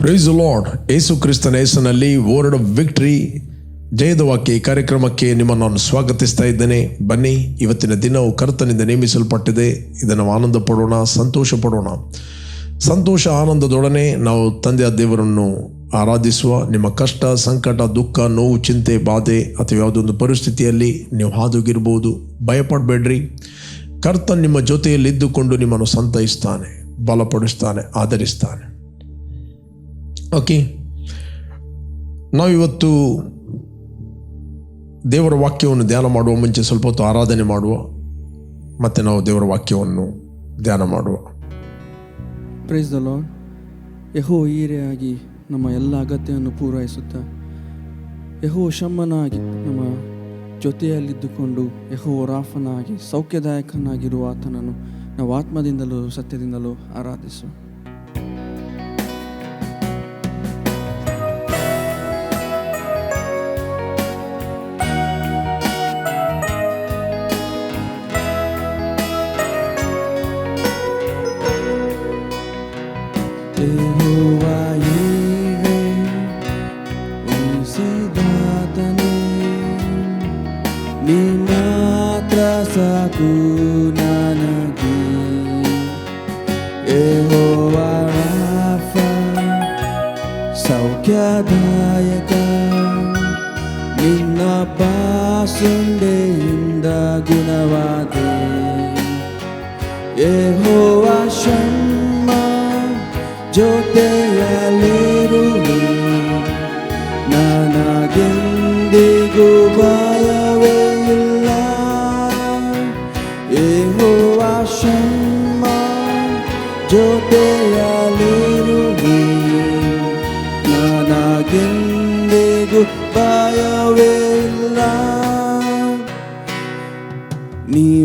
Price lord ಏಸು ಕ್ರಿಸ್ತನ ಹೆಸರಿನಲ್ಲಿ word of victory ಜಯದ ವಾಕ್ಯ ಈ ಕಾರ್ಯಕ್ರಮಕ್ಕೆ ನಿಮ್ಮನ್ನು ನಾನು ಸ್ವಾಗತಿಸ್ತಾ ಇದ್ದೇನೆ. ಬನ್ನಿ, ಇವತ್ತಿನ ದಿನವು ಕರ್ತನಿಂದ ನೇಮಿಸಲ್ಪಟ್ಟಿದೆ. ಇದನ್ನು ಆನಂದ ಪಡೋಣ ಸಂತೋಷ ಪಡೋಣ ಸಂತೋಷ, ಆನಂದದೊಡನೆ ನಾವು ತಂದೆಯ ದೇವರನ್ನು ಆರಾಧಿಸುವ ನಿಮ್ಮ ಕಷ್ಟ, ಸಂಕಟ, ದುಃಖ, ನೋವು, ಚಿಂತೆ, ಬಾಧೆ ಅಥವಾ ಯಾವುದೊಂದು ಪರಿಸ್ಥಿತಿಯಲ್ಲಿ ನೀವು ಹಾದುಗಿರ್ಬೋದು ಭಯಪಡಬೇಡ್ರಿ. ಕರ್ತನ್ ನಿಮ್ಮ ಜೊತೆಯಲ್ಲಿದ್ದುಕೊಂಡು ನಿಮ್ಮನ್ನು ಸಂತೈಸ್ತಾನೆ, ಬಲಪಡಿಸ್ತಾನೆ, ಆಧರಿಸ್ತಾನೆ. ಓಕೆ. ನಾವಿವತ್ತು ದೇವರ ವಾಕ್ಯವನ್ನು ಧ್ಯಾನ ಮಾಡುವ ಮುಂಚೆ ಸ್ವಲ್ಪ ಹೊತ್ತು ಆರಾಧನೆ ಮಾಡುವ. ಮತ್ತು ನಾವು ದೇವರ ವಾಕ್ಯವನ್ನು ಧ್ಯಾನ ಮಾಡುವ. ಪ್ರೈಸ್ ದ ಲಾರ್ಡ್ ಯಹೋ ಈರೆಯಾಗಿ ನಮ್ಮ ಎಲ್ಲ ಅಗತ್ಯವನ್ನು ಪೂರೈಸುತ್ತಾ. ಯಹೋ ಶಮ್ಮನಾಗಿ ನಮ್ಮ ಜೊತೆಯಲ್ಲಿದ್ದುಕೊಂಡು ಯಹೋ ರಾಫನಾಗಿ ಸೌಖ್ಯದಾಯಕನಾಗಿರುವ ಆತನನ್ನು ನಾವು ಆತ್ಮದಿಂದಲೂ ಸತ್ಯದಿಂದಲೂ ಆರಾಧಿಸು. ನಿನ್ನ ಬಾಸುಂಡೆಯಿಂದ ಗುಣವಾದೆ ಯೆಹೋವ ಶಮ್ಮ ಜೊತೆಯಲ್ಲಿರುವೆ ನನಗೆಂದಿಗೂ ಭಯವೇ ಇಲ್ಲ ಯೆಹೋವ ಶಮ್ಮ ಜೊತೆಯಲ್ಲಿರುವೆ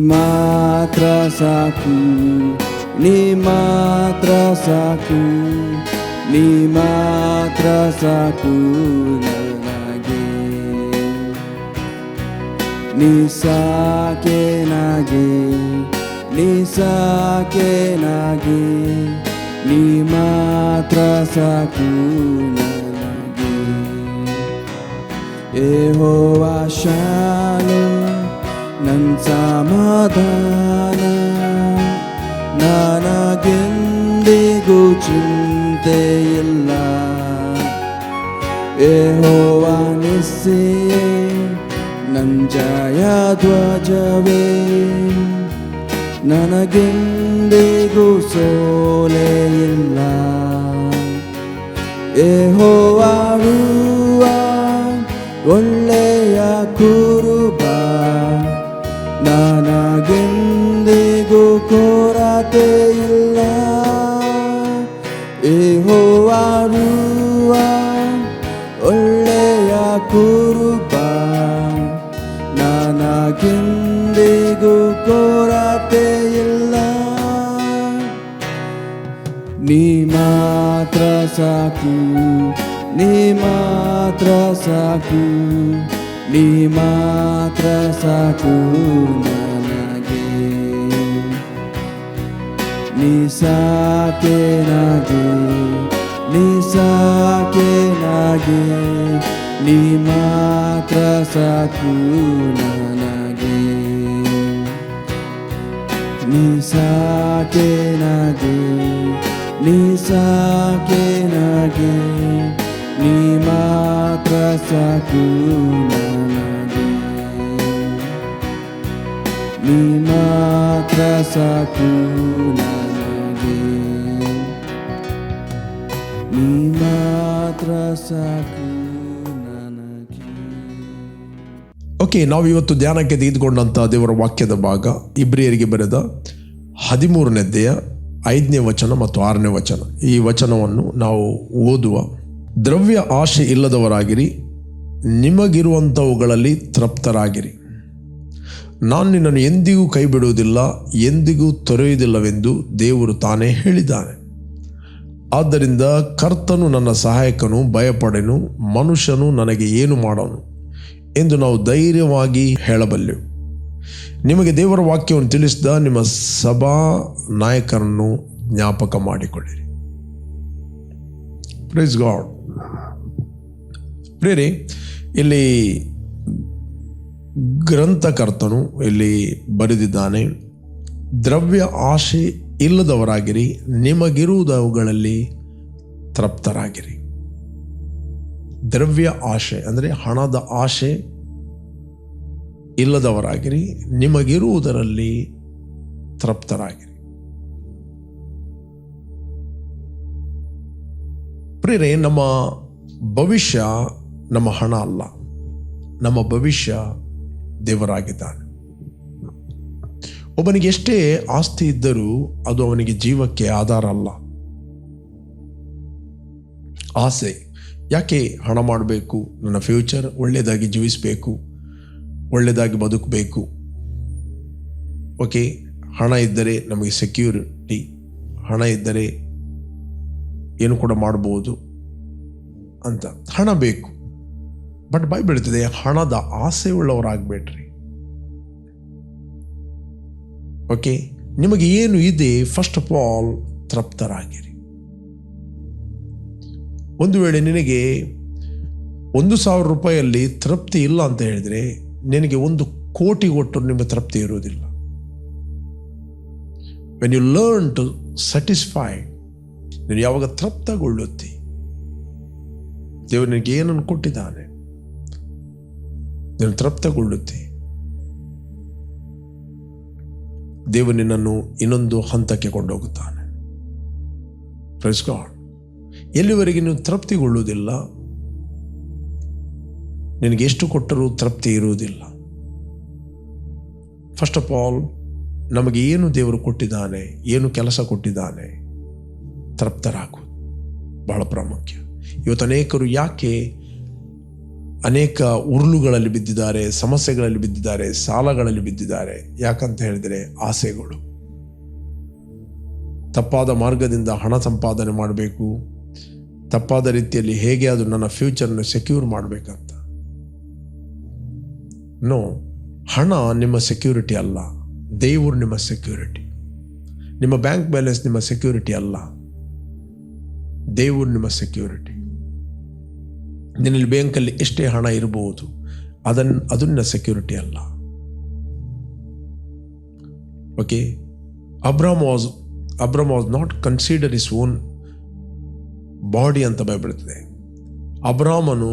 Lima trasaku, lima trasaku, lima trasaku nanage. Nisake nage, nisake nage, lima trasaku nanage. Ehoa shalom. ನೀ ಮಾತ್ರ ಸಾಕು ನನಗೆ ಯೆಹೋವ ಸಮಾಧಾನ ನನಗೆಂದಿಗೂ ಚಿಂತೆಯಿಲ್ಲ ಇಲ್ಲ ನನ್ನ ಜಯ ಧ್ವಜವೇ. ನನಗೆಂದಿಗೂ ಸೋಲೆ ಇಲ್ಲ. ಯೆಹೋವಾಡುವ ಒಳ್ಳೆಯ ಕುರುಬ ಮಾತ್ರ ಸಾಕು, ನೀ ಮಾತ್ರ ಸಾಕು, ನೀ ಮಾತ್ರ ಸಾಕು ನನಗೆ. ನೀ ಸಾಕೆ ನಾಗೆ, ನೀ ಸಾಕೆ ನಾಗೆ, ನೀ ಮಾತ್ರ ಸಾಕು ನನಗೆ. ನೀ ಸಾಕೆ ನಾಗೆ. ನೀ ಸಾಕೆ ನಾಗೆ ನೀ ಮಾತ್ರ ಸಾಕು ನೀ ಮಾತ್ರ ಸಾಕು ನೀ ಮಾತ್ರ ಓಕೆ ನಾವು ಇವತ್ತು ಧ್ಯಾನಕ್ಕೆ ತೆಗೆದುಕೊಂಡಂಥ ದೇವರ ವಾಕ್ಯದ ಭಾಗ ಇಬ್ರಿಯರಿಗೆ ಬರೆದ ಹದಿಮೂರನೇದ್ದೆಯ ಐದನೇ ವಚನ ಮತ್ತು ಆರನೇ ವಚನ. ಈ ವಚನವನ್ನು ನಾವು ಓದುವ. ದ್ರವ್ಯ ಆಶೆ ಇಲ್ಲದವರಾಗಿರಿ, ನಿಮಗಿರುವಂಥವುಗಳಲ್ಲಿ ತೃಪ್ತರಾಗಿರಿ. ನಾನು ನಿನ್ನನ್ನು ಎಂದಿಗೂ ಕೈ ಬಿಡುವುದಿಲ್ಲ ಎಂದಿಗೂ ತೊರೆಯುವುದಿಲ್ಲವೆಂದು ದೇವರು ತಾನೇ ಹೇಳಿದ್ದಾನೆ. ಆದ್ದರಿಂದ ಕರ್ತನು ನನ್ನ ಸಹಾಯಕನು, ಭಯಪಡೆನು, ಮನುಷ್ಯನು ನನಗೆ ಏನು ಮಾಡೋನು ಎಂದು ನಾವು ಧೈರ್ಯವಾಗಿ ಹೇಳಬಲ್ಲೆವು. ನಿಮಗೆ ದೇವರ ವಾಕ್ಯವನ್ನು ತಿಳಿಸಿದ ನಿಮ್ಮ ಸಭಾ ನಾಯಕರನ್ನು ಜ್ಞಾಪಕ ಮಾಡಿಕೊಳ್ಳಿರಿ. ಪ್ರೈಸ್ ಗಾಡ್ ಪ್ರೇರಿ ಇಲ್ಲಿ ಗ್ರಂಥಕರ್ತನು ಇಲ್ಲಿ ಬರೆದಿದ್ದಾನೆ, ದ್ರವ್ಯ ಆಶೆ ಇಲ್ಲದವರಾಗಿರಿ, ನಿಮಗಿರುವುದವುಗಳಲ್ಲಿ ತೃಪ್ತರಾಗಿರಿ. ದ್ರವ್ಯ ಆಶೆ ಅಂದರೆ ಹಣದ ಆಶೆ ಇಲ್ಲದವರಾಗಿರಿ, ನಿಮಗಿರುವುದರಲ್ಲಿ ತೃಪ್ತರಾಗಿರಿ. ಪ್ರೇರೆ ನಮ್ಮ ಭವಿಷ್ಯ ನಮ್ಮ ಹಣ ಅಲ್ಲ. ನಮ್ಮ ಭವಿಷ್ಯ ದೇವರಾಗಿದ್ದಾನೆ. ಒಬ್ಬನಿಗೆ ಎಷ್ಟೇ ಆಸ್ತಿ ಇದ್ದರೂ ಅದು ಅವನಿಗೆ ಜೀವಕ್ಕೆ ಆಧಾರ ಅಲ್ಲ. ಆಸೆ, ಯಾಕೆ ಹಣ ಮಾಡಬೇಕು? ನನ್ನ ಫ್ಯೂಚರ್ ಒಳ್ಳೆಯದಾಗಿ ಜೀವಿಸಬೇಕು? ಒಳ್ಳೆಯದಾಗಿ ಬದುಕಬೇಕು. ಓಕೆ ಹಣ ಇದ್ದರೆ ನಮಗೆ ಸೆಕ್ಯೂರಿಟಿ ಹಣ ಇದ್ದರೆ ಏನು ಕೂಡ ಮಾಡ್ಬೋದು ಅಂತ. ಹಣ ಬೇಕು. ಬಟ್ ಬೈ ಬೀಳ್ತದೆ ಹಣದ ಆಸೆ ಉಳ್ಳವರಾಗಬೇಡ್ರಿ ಓಕೆ ನಿಮಗೆ ಏನು ಇದೆ ಫಸ್ಟ್ ಆಫ್ ಆಲ್ ತೃಪ್ತರಾಗಿರಿ. ಒಂದು ವೇಳೆ ನಿನಗೆ ಒಂದು ಸಾವಿರ ರೂಪಾಯಿಯಲ್ಲಿ ತೃಪ್ತಿ ಇಲ್ಲ ಅಂತ ಹೇಳಿದ್ರೆ ನಿನಗೆ ಒಂದು ಕೋಟಿ ಕೊಟ್ಟರು ನಿಮ್ಮ ತೃಪ್ತಿ ಇರುವುದಿಲ್ಲ. When you learn to satisfy ನೀನು ಯಾವಾಗ ತೃಪ್ತಗೊಳ್ಳುತ್ತಿ? ದೇವರು ನಿನಗೆ ಏನನ್ನು ಕೊಟ್ಟಿದ್ದಾನೆ? ನೀನು ತೃಪ್ತಗೊಳ್ಳುತ್ತಿ. ದೇವರು ನಿನ್ನನ್ನು ಇನ್ನೊಂದು ಹಂತಕ್ಕೆ ಕೊಂಡೋಗುತ್ತಾನೆ ಗಾಡ್ ಎಲ್ಲಿವರೆಗೆ ನೀವು ತೃಪ್ತಿಗೊಳ್ಳುವುದಿಲ್ಲ? ನಿನಗೆ ಎಷ್ಟು ಕೊಟ್ಟರೂ ತೃಪ್ತಿ ಇರುವುದಿಲ್ಲ. ಫಸ್ಟ್ ಆಫ್ ಆಲ್ ನಮಗೆ ಏನು ದೇವರು ಕೊಟ್ಟಿದ್ದಾನೆ, ಏನು ಕೆಲಸ ಕೊಟ್ಟಿದ್ದಾನೆ ತೃಪ್ತರಾಗುವುದು ಬಹಳ ಪ್ರಾಮುಖ್ಯ. ಇವತ್ತು ಅನೇಕರು ಯಾಕೆ ಅನೇಕ ಉರುಳುಗಳಲ್ಲಿ ಬಿದ್ದಿದ್ದಾರೆ, ಸಮಸ್ಯೆಗಳಲ್ಲಿ ಬಿದ್ದಿದ್ದಾರೆ, ಸಾಲಗಳಲ್ಲಿ ಬಿದ್ದಿದ್ದಾರೆ, ಯಾಕಂತ ಹೇಳಿದರೆ ಆಸೆಗಳು. ತಪ್ಪಾದ ಮಾರ್ಗದಿಂದ ಹಣ ಸಂಪಾದನೆ ಮಾಡಬೇಕು, ತಪ್ಪಾದ ರೀತಿಯಲ್ಲಿ ಹೇಗೆ ಅದು ನನ್ನ ಫ್ಯೂಚರ್ನ ಸೆಕ್ಯೂರ್ ಮಾಡಬೇಕಂತ. ನೋ ಹಣ ನಿಮ್ಮ ಸೆಕ್ಯೂರಿಟಿ ಅಲ್ಲ. ದೇವರು ನಿಮ್ಮ ಸೆಕ್ಯೂರಿಟಿ ನಿಮ್ಮ ಬ್ಯಾಂಕ್ ಬ್ಯಾಲೆನ್ಸ್ ನಿಮ್ಮ ಸೆಕ್ಯೂರಿಟಿ ಅಲ್ಲ. ದೇವರು ನಿಮ್ಮ ಸೆಕ್ಯೂರಿಟಿ ನಿನ್ನಲ್ಲಿ ಬ್ಯಾಂಕಲ್ಲಿ ಎಷ್ಟೇ ಹಣ ಇರಬಹುದು ಅದನ್ನು ಅದು ನಿನ್ನ ಸೆಕ್ಯೂರಿಟಿ ಅಲ್ಲ. Okay Abram was Abram was not consider is own body ಅಂತ ಬಯಬಿಡುತ್ತದೆ ಅಬ್ರಾಮನು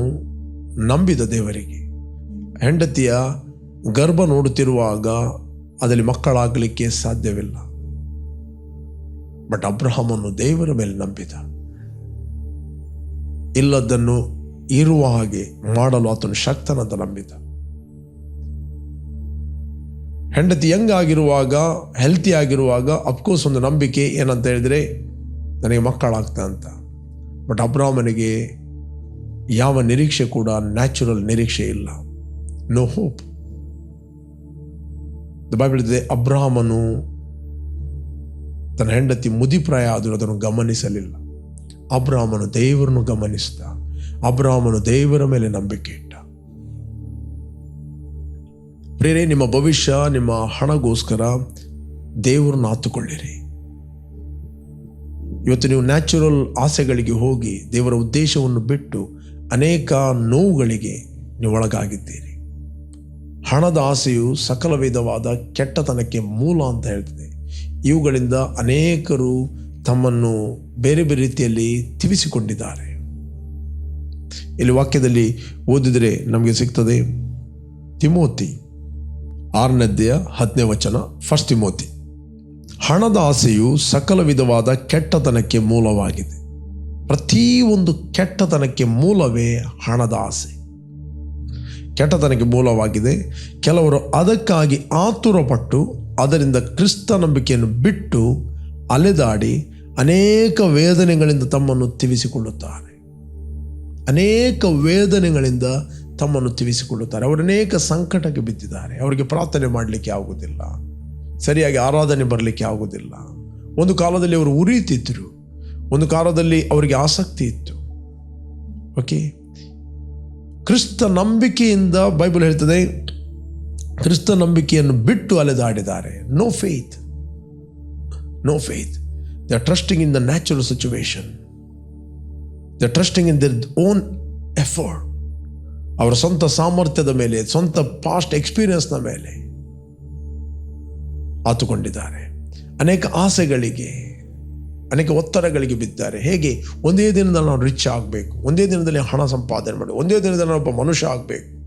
ನಂಬಿದ ದೇವರಿಗೆ. ಹೆಂಡತಿಯ ಗರ್ಭ ನೋಡುತ್ತಿರುವಾಗ ಅದರಲ್ಲಿ ಮಕ್ಕಳಾಗಲಿಕ್ಕೆ ಸಾಧ್ಯವಿಲ್ಲ. ಬಟ್ ಅಬ್ರಹಮನ್ನು ದೇವರ ಮೇಲೆ ನಂಬಿದ. ಇಲ್ಲದನ್ನು ಇರುವ ಹಾಗೆ ಮಾಡಲು ಆತನು ಶಕ್ತನಂತ ನಂಬಿದ. ಹೆಂಡತಿ ಯಂಗ್ ಆಗಿರುವಾಗ ಹೆಲ್ತಿ ಆಗಿರುವಾಗ ಅಫ್ಕೋರ್ಸ್ ಒಂದು ನಂಬಿಕೆ ಏನಂತ ಹೇಳಿದ್ರೆ, ನನಗೆ ಮಕ್ಕಳಾಗ್ತಾ ಅಂತ. ಬಟ್ ಅಬ್ರಾಹ್ಮನಿಗೆ ಯಾವ ನಿರೀಕ್ಷೆ ಕೂಡ ನ್ಯಾಚುರಲ್ ನಿರೀಕ್ಷೆ ಇಲ್ಲ. ನೋ ಹೋಪ್ ಬೈಬಲ್ ಇದೆ ಅಬ್ರಾಹ್ಮನು ತನ್ನ ಹೆಂಡತಿ ಮುದಿಪ್ರಾಯ ಆದರೂ ಅದನ್ನು ಗಮನಿಸಲಿಲ್ಲ. ಅಬ್ರಾಹ್ಮನು ದೇವರನ್ನು ಗಮನಿಸಿದ. ಅಬ್ರಾಹ್ಮನು ದೇವರ ಮೇಲೆ ನಂಬಿಕೆ ಇಟ್ಟ. ಪ್ರೇರೆ ನಿಮ್ಮ ಭವಿಷ್ಯ, ನಿಮ್ಮ ಹಣಗೋಸ್ಕರ ದೇವರನ್ನು ಆತುಕೊಳ್ಳಿರಿ. ಇವತ್ತು ನೀವು ನ್ಯಾಚುರಲ್ ಆಸೆಗಳಿಗೆ ಹೋಗಿ ದೇವರ ಉದ್ದೇಶವನ್ನು ಬಿಟ್ಟು ಅನೇಕ ನೋವುಗಳಿಗೆ ನೀವು ಒಳಗಾಗಿದ್ದೀರಿ. ಹಣದ ಆಸೆಯು ಸಕಲ ವಿಧವಾದ ಕೆಟ್ಟತನಕ್ಕೆ ಮೂಲ ಅಂತ ಹೇಳ್ತದೆ. ಇವುಗಳಿಂದ ಅನೇಕರು ತಮ್ಮನ್ನು ಬೇರೆ ಬೇರೆ ರೀತಿಯಲ್ಲಿ ತಿವಿಸಿಕೊಂಡಿದ್ದಾರೆ. ಇಲ್ಲಿ ವಾಕ್ಯದಲ್ಲಿ ಓದಿದರೆ ನಮಗೆ ಸಿಗ್ತದೆ ತಿಮೋತಿ ಆರನೇದ್ದೆಯ ಹತ್ತನೇ ವಚನ ಫಸ್ಟ್ ತಿಮೋತಿ. ಹಣದ ಆಸೆಯು ಸಕಲ ವಿಧವಾದ ಕೆಟ್ಟತನಕ್ಕೆ ಮೂಲವಾಗಿದೆ. ಪ್ರತಿಯೊಂದು ಕೆಟ್ಟತನಕ್ಕೆ ಮೂಲವೇ ಹಣದ ಆಸೆ. ಕೆಟ್ಟತನಕ್ಕೆ ಮೂಲವಾಗಿದೆ. ಕೆಲವರು ಅದಕ್ಕಾಗಿ ಆತುರಪಟ್ಟು ಅದರಿಂದ ಕ್ರಿಸ್ತ ನಂಬಿಕೆಯನ್ನು ಬಿಟ್ಟು ಅಲೆದಾಡಿ ಅನೇಕ ವೇದನೆಗಳಿಂದ ತಮ್ಮನ್ನು ತಿವಿಸಿಕೊಳ್ಳುತ್ತಾರೆ. ಅನೇಕ ವೇದನೆಗಳಿಂದ ತಮ್ಮನ್ನು ತಿವಿಸಿಕೊಳ್ಳುತ್ತಾರೆ. ಅವರು ಅನೇಕ ಸಂಕಟಕ್ಕೆ ಬಿದ್ದಿದ್ದಾರೆ. ಅವರಿಗೆ ಪ್ರಾರ್ಥನೆ ಮಾಡಲಿಕ್ಕೆ ಆಗುವುದಿಲ್ಲ. ಸರಿಯಾಗಿ ಆರಾಧನೆ ಬರಲಿಕ್ಕೆ ಆಗುವುದಿಲ್ಲ. ಒಂದು ಕಾಲದಲ್ಲಿ ಅವರು ಉರಿಯುತ್ತಿದ್ದರು. ಒಂದು ಕಾಲದಲ್ಲಿ ಅವರಿಗೆ ಆಸಕ್ತಿ ಇತ್ತು. ಓಕೆ ಕ್ರಿಸ್ತ ನಂಬಿಕೆಯಿಂದ ಬೈಬಲ್ ಹೇಳ್ತದೆ, ಕ್ರಿಸ್ತ ನಂಬಿಕೆಯನ್ನು ಬಿಟ್ಟು ಅಲೆದಾಡಿದ್ದಾರೆ. No faith no faith they are trusting in the natural situation the trusting in their own effort ಅವರ ಸ್ವಂತ ಸಾಮರ್ಥ್ಯದ ಮೇಲೆ, ಸ್ವಂತ ಪಾಸ್ಟ್ ಎಕ್ಸ್ಪೀರಿಯನ್ಸ್ನ ಮೇಲೆ ಆತುಕೊಂಡಿದ್ದಾರೆ. ಅನೇಕ ಆಸೆಗಳಿಗೆ ಅನೇಕ ಒತ್ತಡಗಳಿಗೆ ಬಿದ್ದಾರೆ. ಹೇಗೆ? ಒಂದೇ ದಿನದಲ್ಲಿ ನಾವು ರಿಚ್ ಆಗಬೇಕು. ಒಂದೇ ದಿನದಲ್ಲಿ ಹಣ ಸಂಪಾದನೆ ಮಾಡಿ ಒಂದೇ ದಿನದಲ್ಲಿ ನಾನು ಒಬ್ಬ ಮನುಷ್ಯ ಆಗಬೇಕು.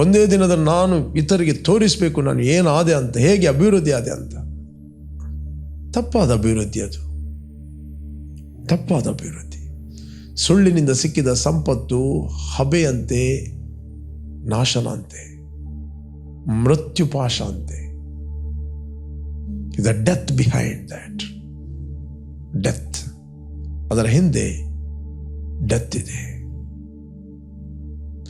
ಒಂದೇ ದಿನದಲ್ಲಿ ನಾನು ಇತರಿಗೆ ತೋರಿಸಬೇಕು ನಾನು ಏನಾದೆ ಅಂತ, ಹೇಗೆ ಅಭಿವೃದ್ಧಿ ಆದೆ ಅಂತ. ತಪ್ಪಾದ ಅಭಿವೃದ್ಧಿ ಅದು. ತಪ್ಪಾದ ಅಭಿವೃದ್ಧಿ. ಸುಳ್ಳಿನಿಂದ ಸಿಕ್ಕಿದ ಸಂಪತ್ತು ಹಬೆಯಂತೆ ನಾಶನ ಅಂತೆ ಮೃತ್ಯುಪಾಶ ಅಂತೆ a death behind that death ಅದರ ಹಿಂದೆ ಡೆತ್ ಇದೆ.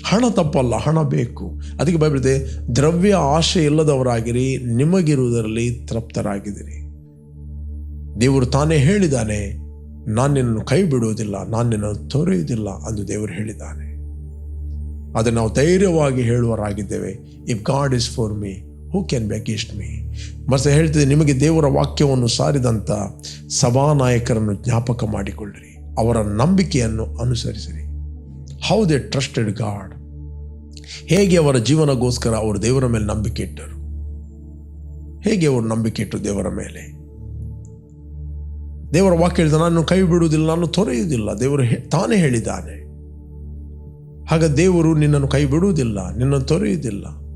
ಹಣ ತಪ್ಪಲ್ಲ, ಹಣ ಬೇಕು. ಅದಕ್ಕೆ ಬೈಬಿಡಿದೆ ದ್ರವ್ಯ ಆಶೆ ಇಲ್ಲದವರಾಗಿರಿ, ನಿಮಗಿರುವುದರಲ್ಲಿ ತೃಪ್ತರಾಗಿದ್ದೀರಿ ದೇವರು ತಾನೇ ಹೇಳಿದ್ದಾನೆ, ನಾನು ನಿನ್ನನ್ನು ಕೈ ಬಿಡುವುದಿಲ್ಲ, ನಾನು ನಿನ್ನನ್ನು ತೊರೆಯುವುದಿಲ್ಲ ಎಂದು ದೇವರು ಹೇಳಿದ್ದಾನೆ. ಅದನ್ನು ನಾವು ಧೈರ್ಯವಾಗಿ ಹೇಳುವರಾಗಿದ್ದೇವೆ if God is for me who can be against me ಮತ್ತೆ ಹೇಳ್ತಿದೆ, ನಿಮಗೆ ದೇವರ ವಾಕ್ಯವನ್ನು ಸಾರಿದಂಥ ಸಭಾನಾಯಕರನ್ನು ಜ್ಞಾಪಕ ಮಾಡಿಕೊಳ್ಳಿರಿ. ಅವರ ನಂಬಿಕೆಯನ್ನು ಅನುಸರಿಸಿರಿ. ಹೌ ದೆ ಟ್ರಸ್ಟೆಡ್ ಗಾಡ್ ಹೇಗೆ ಅವರ ಜೀವನಗೋಸ್ಕರ ಅವರು ದೇವರ ಮೇಲೆ ನಂಬಿಕೆ ಇಟ್ಟರು? ಹೇಗೆ ಅವರು ನಂಬಿಕೆ ಇಟ್ಟರು ದೇವರ ಮೇಲೆ? ದೇವರ ವಾಕ್ಯ ಹೇಳಿದ, ನಾನು ಕೈ ಬಿಡುವುದಿಲ್ಲ, ನಾನು ತೊರೆಯುವುದಿಲ್ಲ. ದೇವರು ತಾನೇ ಹೇಳಿದ್ದಾನೆ. ಹಾಗ ದೇವರು ನಿನ್ನನ್ನು ಕೈ ಬಿಡುವುದಿಲ್ಲ, ನಿನ್ನನ್ನು ತೊರೆಯುವುದಿಲ್ಲ.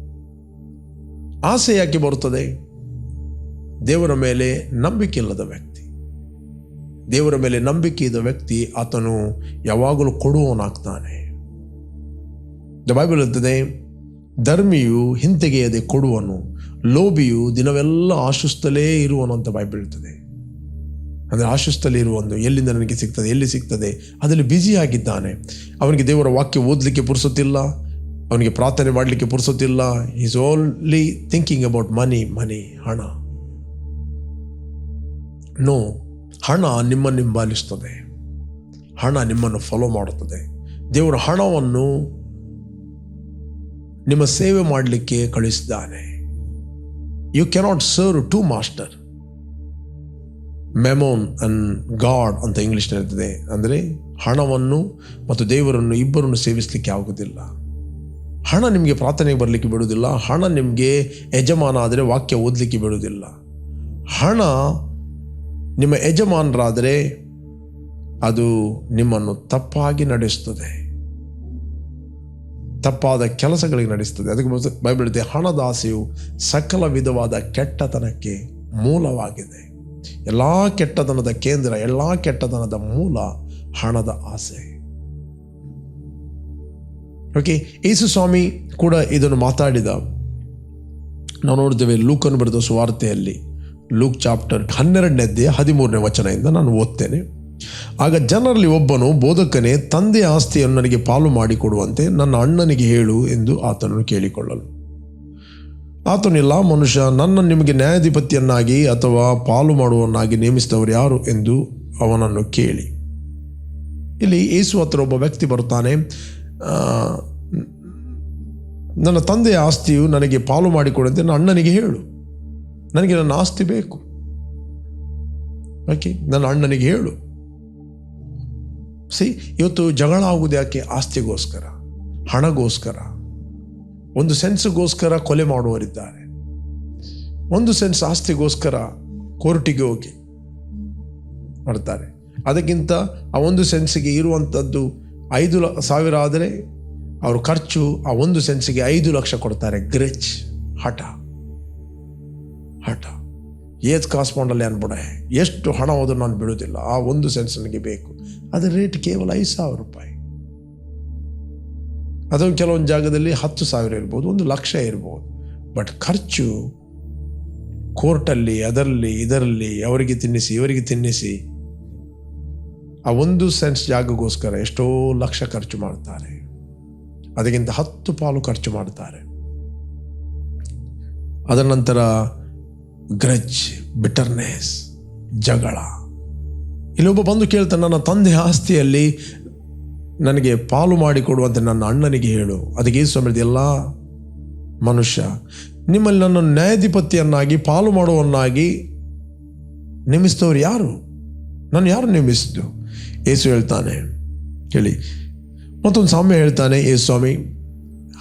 ಆಸೆ ಯಾಕೆ ಬರುತ್ತದೆ. ದೇವರ ಮೇಲೆ ನಂಬಿಕೆ ಇಲ್ಲದ ವ್ಯಕ್ತಿ. ದೇವರ ಮೇಲೆ ನಂಬಿಕೆ ಇದ್ದ ವ್ಯಕ್ತಿ ಆತನು ಯಾವಾಗಲೂ ಕೊಡುವವನಾಗ್ತಾನೆ. ದ ಬೈಬಲ್ ಧರ್ಮಿಯು ಹಿಂತೆಗೆಯದೆ ಕೊಡುವನು, ಲೋಭಿಯು ದಿನವೆಲ್ಲ ಆಶಿಸ್ತಲೇ ಇರುವನು ಅಂತ ಬೈಬಲ್ ಇರ್ತದೆ ಅಂದರೆ ಆಶಿಸ್ತಲೇ ಇರುವನು ಎಲ್ಲಿಂದ ನನಗೆ ಸಿಗ್ತದೆ, ಎಲ್ಲಿ ಸಿಗ್ತದೆ, ಅದರಲ್ಲಿ ಬ್ಯುಸಿ ಆಗಿದ್ದಾನೆ. ಅವನಿಗೆ ದೇವರ ವಾಕ್ಯ ಓದಲಿಕ್ಕೆ ಪುರ್ಸೊತ್ತಿಲ್ಲ ಅವನಿಗೆ ಪ್ರಾರ್ಥನೆ ಮಾಡಲಿಕ್ಕೆ ಪುರ್ಸೊತ್ತಿಲ್ಲ. Is only thinking about money money ಹಣ. ನೋ ಹಣ ನಿಮ್ಮನ್ನು ಹಿಂಬಾಲಿಸ್ತದೆ. ಹಣ ನಿಮ್ಮನ್ನು ಫಾಲೋ ಮಾಡುತ್ತದೆ. ದೇವರ ಹಣವನ್ನು ನಿಮ್ಮ ಸೇವೆ ಮಾಡಲಿಕ್ಕೆ ಕಳಿಸಿದ್ದಾನೆ. You cannot serve two master mammon and God ಅಂತ ಇಂಗ್ಲೀಷ್ನಲ್ಲಿರ್ತದೆ ಅಂದರೆ ಹಣವನ್ನು ಮತ್ತು ದೇವರನ್ನು ಇಬ್ಬರನ್ನು ಸೇವಿಸಲಿಕ್ಕೆ ಆಗುವುದಿಲ್ಲ. ಹಣ ನಿಮಗೆ ಪ್ರಾರ್ಥನೆಗೆ ಬರಲಿಕ್ಕೆ ಬಿಡುವುದಿಲ್ಲ, ಹಣ ನಿಮಗೆ ಯಜಮಾನ ಆದರೆ ವಾಕ್ಯ ಓದಲಿಕ್ಕೆ ಬಿಡುವುದಿಲ್ಲ. ಹಣ ನಿಮ್ಮ ಯಜಮಾನರಾದರೆ ಅದು ನಿಮ್ಮನ್ನು ತಪ್ಪಾಗಿ ನಡೆಸ್ತದೆ. ತಪ್ಪಾದ ಕೆಲಸಗಳಿಗೆ ನಡೆಸ್ತದೆ. ಅದಕ್ಕೆ ಬೈಬಲ್ ಇದೆ ಹಣದ ಆಸೆಯು ಸಕಲ ವಿಧವಾದ ಕೆಟ್ಟತನಕ್ಕೆ ಮೂಲವಾಗಿದೆ. ಎಲ್ಲ ಕೆಟ್ಟತನದ ಕೇಂದ್ರ, ಎಲ್ಲ ಕೆಟ್ಟತನದ ಮೂಲ ಹಣದ ಆಸೆ. ಓಕೆ ಯೇಸು ಸ್ವಾಮಿ ಕೂಡ ಇದನ್ನು ಮಾತಾಡಿದ. ನಾವು ನೋಡ್ತೇವೆ ಲೂಕನ್ನು ಬರೆದ ಸುವಾರ್ತೆಯಲ್ಲಿ. ಲೂಕ್ ಚಾಪ್ಟರ್ ಹನ್ನೆರಡನೇದ್ದೇ ಹದಿಮೂರನೇ ವಚನದಿಂದ ನಾನು ಓದ್ತೇನೆ. ಆಗ ಜನರಲ್ಲಿ ಒಬ್ಬನು ಬೋಧಕನೇ ತಂದೆಯ ಆಸ್ತಿಯನ್ನು ನನಗೆ ಪಾಲು ಮಾಡಿಕೊಡುವಂತೆ ನನ್ನ ಅಣ್ಣನಿಗೆ ಹೇಳು ಎಂದು ಆತನನ್ನು ಕೇಳಿಕೊಳ್ಳಲು. ಆತನಿಲ್ಲ ಮನುಷ್ಯ, ನನ್ನ ನಿಮಗೆ ನ್ಯಾಯಾಧಿಪತಿಯನ್ನಾಗಿ ಅಥವಾ ಪಾಲು ಮಾಡುವನ್ನಾಗಿ ನೇಮಿಸಿದವರು ಯಾರು ಎಂದು ಅವನನ್ನು ಕೇಳಿ. ಇಲ್ಲಿ ಯೇಸು ಹತ್ರ ಒಬ್ಬ ವ್ಯಕ್ತಿ ಬರುತ್ತಾನೆ. ನನ್ನ ತಂದೆಯ ಆಸ್ತಿಯು ನನಗೆ ಪಾಲು ಮಾಡಿಕೊಡಂತೆ ನನ್ನ ಅಣ್ಣನಿಗೆ ಹೇಳು. ನನಗೆ ನನ್ನ ಆಸ್ತಿ ಬೇಕು. ಓಕೆ ನನ್ನ ಅಣ್ಣನಿಗೆ ಹೇಳು. ಸಿ ಇವತ್ತು ಜಗಳ ಆಗುವುದು ಯಾಕೆ? ಆಸ್ತಿಗೋಸ್ಕರ, ಹಣಗೋಸ್ಕರ. ಒಂದು ಸೆನ್ಸ್ಗೋಸ್ಕರ ಕೊಲೆ ಮಾಡುವರಿದ್ದಾರೆ ಒಂದು ಸೆನ್ಸ್ ಆಸ್ತಿಗೋಸ್ಕರ ಕೋರ್ಟಿಗೆ ಹೋಗಿ ಮಾಡ್ತಾರೆ. ಅದಕ್ಕಿಂತ ಆ ಒಂದು ಸೆನ್ಸಿಗೆ ಇರುವಂಥದ್ದು ಐದು ಸಾವಿರ ಆದರೆ ಅವರು ಖರ್ಚು ಆ ಒಂದು ಸೆನ್ಸಿಗೆ ಐದು ಲಕ್ಷ ಕೊಡ್ತಾರೆ. ಗ್ರೆಚ್, ಹಠ. ಹಠ. ಏತ್ ಕಾಸ್ಪಾಂಡಲ್ಲಿ ಅನ್ಬಿಡೆ, ಎಷ್ಟು ಹಣ ಹೋದ್ರೂ ನಾನು ಬಿಡೋದಿಲ್ಲ ಆ ಒಂದು ಸೆನ್ಸ್ ನನಗೆ ಬೇಕು. ಅದರ ರೇಟ್ ಕೇವಲ ಐದು ಸಾವಿರ ರೂಪಾಯಿ. ಅಥವಾ ಕೆಲವೊಂದು ಜಾಗದಲ್ಲಿ ಹತ್ತು ಸಾವಿರ ಇರ್ಬೋದು, ಒಂದು ಲಕ್ಷ ಇರ್ಬೋದು. ಬಟ್ ಖರ್ಚು ಕೋರ್ಟಲ್ಲಿ, ಅದರಲ್ಲಿ, ಇದರಲ್ಲಿ, ಅವರಿಗೆ ತಿನ್ನಿಸಿ, ಇವರಿಗೆ ತಿನ್ನಿಸಿ ಆ ಒಂದು ಸೆನ್ಸ್ ಜಾಗಕ್ಕೋಸ್ಕರ ಎಷ್ಟೋ ಲಕ್ಷ ಖರ್ಚು ಮಾಡ್ತಾರೆ. ಅದಕ್ಕಿಂತ ಹತ್ತು ಪಾಲು ಖರ್ಚು ಮಾಡ್ತಾರೆ. ಅದರ ನಂತರ ಗ್ರಜ್ ಬಿಟರ್ನೆಸ್ ಜಗಳ. ಇಲ್ಲೊಬ್ಬ ಬಂದು ಕೇಳ್ತಾನೆ ನನ್ನ ತಂದೆ ಆಸ್ತಿಯಲ್ಲಿ ನನಗೆ ಪಾಲು ಮಾಡಿಕೊಡುವಂತೆ ನನ್ನ ಅಣ್ಣನಿಗೆ ಹೇಳು. ಅದಕ್ಕೆ ಈ ಸ್ವಾಮಿ ಹೇಳಿದ, ಎಲ್ಲ ಮನುಷ್ಯ ನಿಮ್ಮಲ್ಲಿ ನನ್ನ ನ್ಯಾಯಾಧಿಪತಿಯನ್ನಾಗಿ ಪಾಲು ಮಾಡುವನ್ನಾಗಿ ನೇಮಿಸಿದವರು ಯಾರು? ನಾನು ಯಾರು ನೇಮಿಸಿದ್ದು? ಯೇಸು ಹೇಳ್ತಾನೆ ಹೇಳಿ. ಮತ್ತೊಂದು ಸಾಮ್ಯ ಹೇಳ್ತಾನೆ, ಏ ಸ್ವಾಮಿ,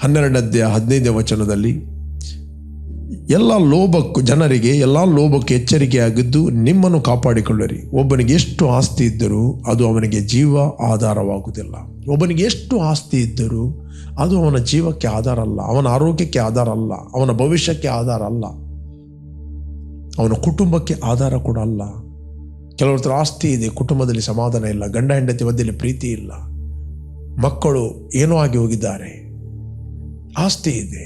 ಹನ್ನೆರಡನೇ ಹದಿನೈದನೇ ವಚನದಲ್ಲಿ, ಎಲ್ಲ ಲೋಭಕ್ಕೂ, ಜನರಿಗೆ ಎಲ್ಲ ಲೋಭಕ್ಕೆ ಎಚ್ಚರಿಕೆಯಾಗಿದ್ದು ನಿಮ್ಮನ್ನು ಕಾಪಾಡಿಕೊಳ್ಳರಿ. ಒಬ್ಬನಿಗೆ ಎಷ್ಟು ಆಸ್ತಿ ಇದ್ದರೂ ಅದು ಅವನಿಗೆ ಜೀವ ಆಧಾರವಾಗುವುದಿಲ್ಲ. ಒಬ್ಬನಿಗೆ ಎಷ್ಟು ಆಸ್ತಿ ಇದ್ದರೂ ಅದು ಅವನ ಜೀವಕ್ಕೆ ಆಧಾರ ಅಲ್ಲ, ಅವನ ಆರೋಗ್ಯಕ್ಕೆ ಆಧಾರ ಅಲ್ಲ, ಅವನ ಭವಿಷ್ಯಕ್ಕೆ ಆಧಾರ ಅಲ್ಲ, ಅವನ ಕುಟುಂಬಕ್ಕೆ ಆಧಾರ ಕೂಡ ಅಲ್ಲ. ಕೆಲವ್ರ ಆಸ್ತಿ ಇದೆ, ಕುಟುಂಬದಲ್ಲಿ ಸಮಾಧಾನ ಇಲ್ಲ, ಗಂಡ ಹೆಂಡತಿ ಮಧ್ಯದಲ್ಲಿ ಪ್ರೀತಿ ಇಲ್ಲ, ಮಕ್ಕಳು ಏನೋ ಆಗಿ ಹೋಗಿದ್ದಾರೆ. ಆಸ್ತಿ ಇದೆ.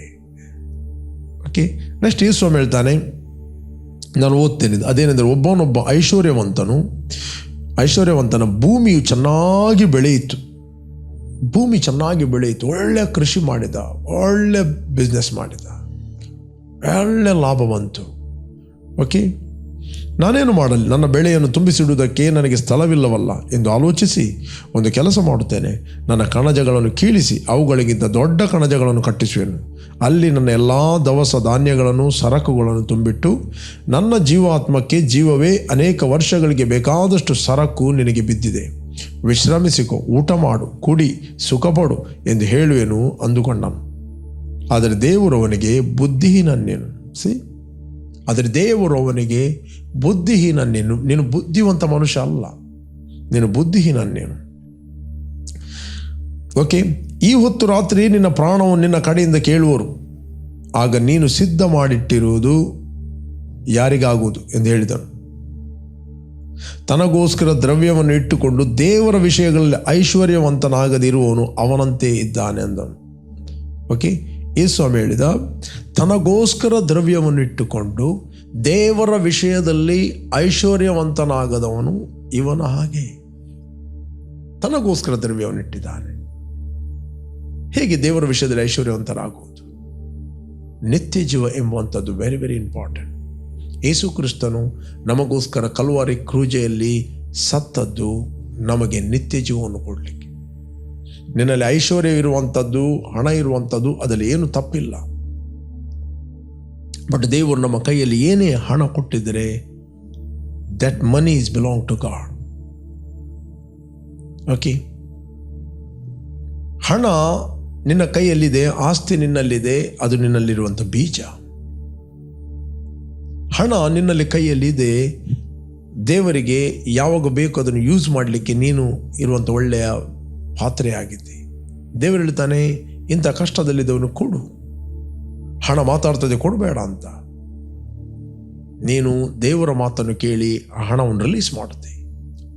ಓಕೆ ನೆಕ್ಸ್ಟ್ ಈ ಸ್ವಾಮಿ ಹೇಳ್ತಾನೆ, ನಾನು ಓದ್ತೇನೆ. ಅದೇನೆಂದರೆ ಒಬ್ಬನೊಬ್ಬ ಐಶ್ವರ್ಯವಂತನು, ಐಶ್ವರ್ಯವಂತನ ಭೂಮಿಯು ಚೆನ್ನಾಗಿ ಬೆಳೆಯಿತು. ಭೂಮಿ ಚೆನ್ನಾಗಿ ಬೆಳೆಯಿತು, ಒಳ್ಳೆ ಕೃಷಿ ಮಾಡಿದ, ಒಳ್ಳೆ ಬಿಸ್ನೆಸ್ ಮಾಡಿದ, ಒಳ್ಳೆ ಲಾಭ ಬಂತು. ಓಕೆ ನಾನೇನು ಮಾಡಲಿ? ನನ್ನ ಬೆಳೆಯನ್ನು ತುಂಬಿಸಿಡುವುದಕ್ಕೆ ನನಗೆ ಸ್ಥಳವಿಲ್ಲವಲ್ಲ ಎಂದು ಆಲೋಚಿಸಿ ಒಂದು ಕೆಲಸ ಮಾಡುತ್ತೇನೆ. ನನ್ನ ಕಣಜಗಳನ್ನು ಕೀಳಿಸಿ, ಅವುಗಳಿಗಿಂತ ದೊಡ್ಡ ಕಣಜಗಳನ್ನು ಕಟ್ಟಿಸುವೆನು. ಅಲ್ಲಿ ನನ್ನ ಎಲ್ಲ ದವಸ ಧಾನ್ಯಗಳನ್ನು, ಸರಕುಗಳನ್ನು ತುಂಬಿಟ್ಟು ನನ್ನ ಜೀವಾತ್ಮಕ್ಕೆ ಜೀವವೇ ಅನೇಕ ವರ್ಷಗಳಿಗೆ ಬೇಕಾದಷ್ಟು ಸರಕು ನಿನಗೆ ಬಿದ್ದಿದೆ. ವಿಶ್ರಮಿಸಿಕೋ, ಊಟ ಮಾಡು, ಕುಡಿ, ಸುಖಪಡು ಎಂದು ಹೇಳುವೆನು ಅಂದುಕೊಂಡನು. ಆದರೆ ದೇವರವನಿಗೆ ಬುದ್ಧಿಹೀನನ್ನೇನು ಸಿ? ಆದರೆ ದೇವರು ಅವನಿಗೆ ಬುದ್ಧಿಹೀನ ನೀನು ನೀನು ಬುದ್ಧಿವಂತ ಮನುಷ್ಯ ಅಲ್ಲ. ನೀನು ಬುದ್ಧಿಹೀನ ನೀನು. ಓಕೆ ಈ ಹೊತ್ತು ರಾತ್ರಿ ನಿನ್ನ ಪ್ರಾಣವನ್ನು ನಿನ್ನ ಕಡೆಯಿಂದ ಕೇಳುವರು. ಆಗ ನೀನು ಸಿದ್ಧ ಮಾಡಿಟ್ಟಿರುವುದು ಯಾರಿಗಾಗುವುದು ಎಂದು ಹೇಳಿದನು. ತನಗೋಸ್ಕರ ದ್ರವ್ಯವನ್ನು ಇಟ್ಟುಕೊಂಡು ದೇವರ ವಿಷಯಗಳಲ್ಲಿ ಐಶ್ವರ್ಯವಂತನಾಗದಿರುವವನು ಅವನಂತೆ ಇದ್ದಾನೆ ಅಂದನು. ಓಕೆ ಈ ಸ್ವಾಮಿ ಹೇಳಿದ, ತನಗೋಸ್ಕರ ದ್ರವ್ಯವನ್ನು ಇಟ್ಟುಕೊಂಡು ದೇವರ ವಿಷಯದಲ್ಲಿ ಐಶ್ವರ್ಯವಂತನಾಗದವನು ಇವನ ಹಾಗೆ. ತನಗೋಸ್ಕರ ದ್ರವ್ಯವನ್ನು ಇಟ್ಟಿದ್ದಾನೆ ಹೇಗೆ ದೇವರ ವಿಷಯದಲ್ಲಿ ಐಶ್ವರ್ಯವಂತನಾಗುವುದು ನಿತ್ಯ ಜೀವ ಎಂಬುವಂಥದ್ದು ವೆರಿ ವೆರಿ ಇಂಪಾರ್ಟೆಂಟ್ ಯೇಸು ಕ್ರಿಸ್ತನು ನಮಗೋಸ್ಕರ ಕಲ್ವಾರಿ ಕ್ರೂಜೆಯಲ್ಲಿ ಸತ್ತದ್ದು ನಮಗೆ ನಿತ್ಯ ಜೀವವನ್ನು ಕೊಡಲಿಕ್ಕೆ. ನಿನ್ನಲ್ಲಿ ಐಶ್ವರ್ಯ ಇರುವಂಥದ್ದು ಹಣ ಇರುವಂಥದ್ದು ಅದರಲ್ಲಿ ಏನು ತಪ್ಪಿಲ್ಲ. ಬಟ್ ದೇವರು ನಮ್ಮ ಕೈಯಲ್ಲಿ ಏನೇ ಹಣ ಕೊಟ್ಟಿದ್ದರೆ that money is belong to God okay ಹಣ ನಿನ್ನ ಕೈಯಲ್ಲಿದೆ, ಆಸ್ತಿ ನಿನ್ನಲ್ಲಿದೆ, ಅದು ನಿನ್ನಲ್ಲಿರುವಂಥ ಬೀಜ. ಹಣ ನಿನ್ನಲ್ಲಿ ಕೈಯಲ್ಲಿದೆ, ದೇವರಿಗೆ ಯಾವಾಗ ಬೇಕು ಅದನ್ನು ಯೂಸ್ ಮಾಡಲಿಕ್ಕೆ ನೀನು ಇರುವಂಥ ಒಳ್ಳೆಯ ಪಾತ್ರೆ ಆಗಿದ್ದೆ ದೇವರು ಹೇಳ್ತಾನೆ, ಇಂಥ ಕಷ್ಟದಲ್ಲಿದ್ದವನು ಕೊಡು. ಹಣ ಮಾತಾಡ್ತದೆ ಕೊಡಬೇಡ ಅಂತ. ನೀನು ದೇವರ ಮಾತನ್ನು ಕೇಳಿ ಆ ಹಣವನ್ನು ರಿಲೀಸ್ ಮಾಡುತ್ತೆ.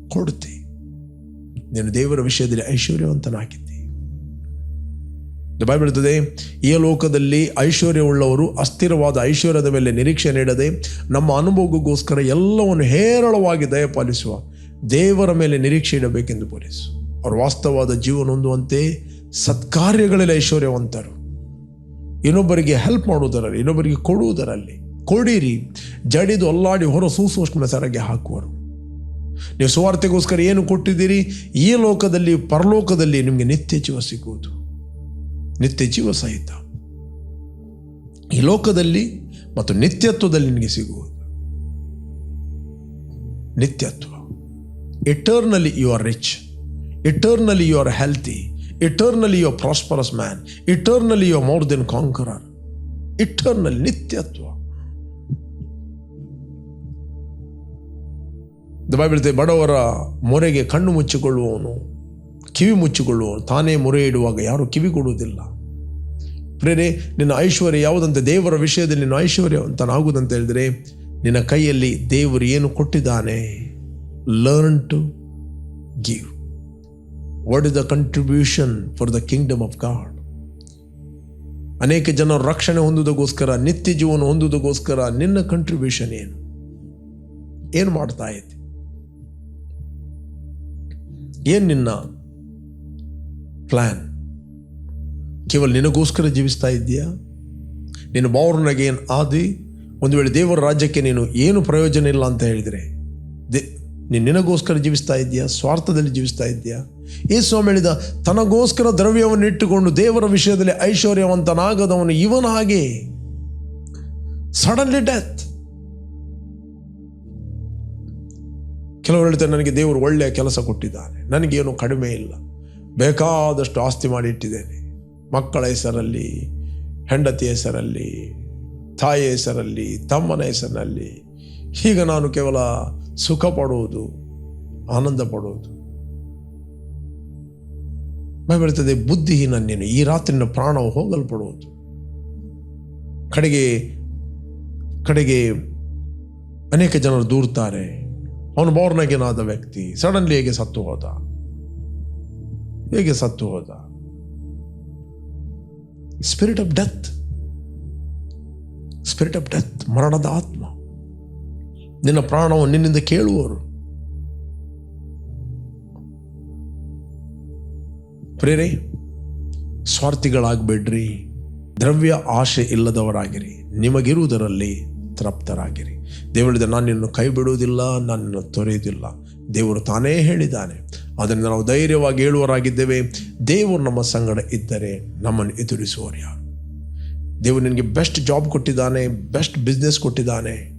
ಕೊಡುತ್ತೆ. ನೀನು ದೇವರ ವಿಷಯದಲ್ಲಿ ಐಶ್ವರ್ಯವಂತನಾಗಿದ್ದೆ. ಬಾಯ್ ಬೀಳ್ತದೆ ಈ ಲೋಕದಲ್ಲಿ ಐಶ್ವರ್ಯವುಳ್ಳವರು ಅಸ್ಥಿರವಾದ ಐಶ್ವರ್ಯದ ಮೇಲೆ ನಿರೀಕ್ಷೆ ನೀಡದೆ ನಮ್ಮ ಅನುಭವಗೋಸ್ಕರ ಎಲ್ಲವನ್ನು ಹೇರಳವಾಗಿ ದಯಪಾಲಿಸುವ ದೇವರ ಮೇಲೆ ನಿರೀಕ್ಷೆ ಇಡಬೇಕೆಂದು ಬೋಧಿಸು ಅವರು ವಾಸ್ತವವಾದ ಜೀವನ ಹೊಂದುವಂತೆ ಸತ್ಕಾರ್ಯಗಳಲ್ಲಿ ಐಶ್ವರ್ಯವಂತರು. ಇನ್ನೊಬ್ಬರಿಗೆ ಹೆಲ್ಪ್ ಮಾಡುವುದರಲ್ಲಿ, ಇನ್ನೊಬ್ಬರಿಗೆ ಕೊಡುವುದರಲ್ಲಿ. ಕೊಡಿರಿ, ಜಡಿದು ಅಲ್ಲಾಡಿ ಹೊರ ಸೂಸೂಕ್ಷ್ಮ ಸರಗೆ ಹಾಕುವರು. ನೀವು ಸುವಾರ್ತೆಗೋಸ್ಕರ ಏನು ಕೊಟ್ಟಿದ್ದೀರಿ? ಈ ಲೋಕದಲ್ಲಿ, ಪರಲೋಕದಲ್ಲಿ ನಿಮಗೆ ನಿತ್ಯ ಜೀವ ಸಿಗುವುದು. ನಿತ್ಯ ಜೀವ ಸಹಿತ. ಈ ಲೋಕದಲ್ಲಿ ಮತ್ತು ನಿತ್ಯತ್ವದಲ್ಲಿ ನಿಮಗೆ ಸಿಗುವುದು. ನಿತ್ಯತ್ವ. Eternally you are rich eternally you are healthy eternally you prosperous man eternally you more than conqueror eternal ನಿತ್ಯತ್ವ Bible ಬಡವರ ಮೊರೆಗೆ ಕಣ್ಣು ಮುಚ್ಚಿಕೊಳ್ಳುವವನು, ಕಿವಿ ಮುಚ್ಚಿಕೊಳ್ಳುವವನು. ತಾನೇ ಮೊರೆ ಇಡುವಾಗ ಯಾರು ಕಿವಿ ಕೊಡುವುದಿಲ್ಲ. ಪ್ರೇರೆ, ನಿನ್ನ ಐಶ್ವರ್ಯ ಯಾವುದಂತೆ? ದೇವರ ವಿಷಯದಲ್ಲಿ ನಿನ್ನ ಐಶ್ವರ್ಯವಂತನಾಗುವುದಂತ ಹೇಳಿದರೆ, ನಿನ್ನ ಕೈಯಲ್ಲಿ ದೇವರು ಏನು ಕೊಟ್ಟಿದ್ದಾನೆ? Learn to give what is the contribution for the kingdom of God ಅನೇಕ ಜನರು ರಕ್ಷಣೆ ಹೊಂದುವುದಕ್ಕೋಸ್ಕರ, ನಿತ್ಯ ಜೀವನ ಹೊಂದುವುದಕ್ಕೋಸ್ಕರ ನಿನ್ನ ಕಂಟ್ರಿಬ್ಯೂಷನ್ ಏನು? ಏನು ಮಾಡ್ತಾ ಇದ್ದೆ? ಏನು ನಿನ್ನ ಪ್ಲ್ಯಾನ್ ಕೇವಲ ನಿನಗೋಸ್ಕರ ಜೀವಿಸ್ತಾ ಇದೆಯಾ ನೀನು ಬಾವ್ರನಾಗೆ ಏನು ಆದಿ? ಒಂದು ವೇಳೆ ದೇವರ ರಾಜ್ಯಕ್ಕೆ ನೀನು ಏನು ಪ್ರಯೋಜನ ಇಲ್ಲ ಅಂತ ಹೇಳಿದರೆ, ದೇ ನೀನು ನಿನಗೋಸ್ಕರ ಜೀವಿಸ್ತಾ ಇದೆಯಾ ಸ್ವಾರ್ಥದಲ್ಲಿ ಜೀವಿಸ್ತಾ ಇದೆಯಾ ಸ್ವಾಮಿ ಹೇಳಿದ ತನಗೋಸ್ಕರ ದ್ರವ್ಯವನ್ನು ಇಟ್ಟುಕೊಂಡು ದೇವರ ವಿಷಯದಲ್ಲಿ ಐಶ್ವರ್ಯವಂತನಾಗದವನು ಇವನ ಹಾಗೆ. ಸಡನ್ಲಿ ಡೆತ್ ಕೆಲವರು ಹೇಳ್ತಾರೆ, ನನಗೆ ದೇವರು ಒಳ್ಳೆಯ ಕೆಲಸ ಕೊಟ್ಟಿದ್ದಾನೆ. ನನಗೇನು ಕಡಿಮೆ ಇಲ್ಲ. ಬೇಕಾದಷ್ಟು ಆಸ್ತಿ ಮಾಡಿ ಇಟ್ಟಿದ್ದೇನೆ. ಮಕ್ಕಳ ಹೆಸರಲ್ಲಿ, ಹೆಂಡತಿ ಹೆಸರಲ್ಲಿ, ತಾಯಿ ಹೆಸರಲ್ಲಿ, ತಮ್ಮನ ಹೆಸರಿನಲ್ಲಿ ಈಗ ನಾನು ಕೇವಲ ಸುಖ ಪಡುವುದು, ಆನಂದ ಪಡುವುದು. ಬರ್ತದೆ ಬುದ್ಧಿಹೀನ ನೀನು ಈ ರಾತ್ರಿನ ಪ್ರಾಣವು ಹೋಗಲ್ಪಡುವುದು. ಕಡೆಗೆ ಕಡೆಗೆ ಅನೇಕ ಜನರು ದೂರ್ತಾರೆ. ಅವನು ಬೌರ್ನಗೇನಾದ ವ್ಯಕ್ತಿ, ಸಡನ್ಲಿ ಹೇಗೆ ಸತ್ತು ಹೋದ? ಹೇಗೆ ಸತ್ತು ಹೋದ? Spirit of death spirit of death ಮರಣದ ಆತ್ಮ. ನಿನ್ನ ಪ್ರಾಣವನ್ನು ನಿನ್ನಿಂದ ಕೇಳುವರು ಪ್ರೇರೆ, ಸ್ವಾರ್ಥಿಗಳಾಗಬೇಡ್ರಿ. ದ್ರವ್ಯ ಆಶೆ ಇಲ್ಲದವರಾಗಿರಿ. ನಿಮಗಿರುವುದರಲ್ಲಿ ತೃಪ್ತರಾಗಿರಿ. ದೇವರಿದ ನಾನು ನಿನ್ನನ್ನು ಕೈ ಬಿಡುವುದಿಲ್ಲ ನಾನು ನಿನ್ನನ್ನು ತೊರೆಯುವುದಿಲ್ಲ. ದೇವರು ತಾನೇ ಹೇಳಿದ್ದಾನೆ ಅದರಿಂದ ನಾವು ಧೈರ್ಯವಾಗಿ ಹೇಳುವರಾಗಿದ್ದೇವೆ ದೇವರು ನಮ್ಮ ಸಂಗಡ ಇದ್ದರೆ ನಮ್ಮನ್ನು ಎದುರಿಸುವವರು ಯಾರು? ದೇವರು ನಿನಗೆ ಬೆಸ್ಟ್ ಜಾಬ್ ಕೊಟ್ಟಿದ್ದಾನೆ ಬೆಸ್ಟ್ ಬಿಸ್ನೆಸ್ ಕೊಟ್ಟಿದ್ದಾನೆ.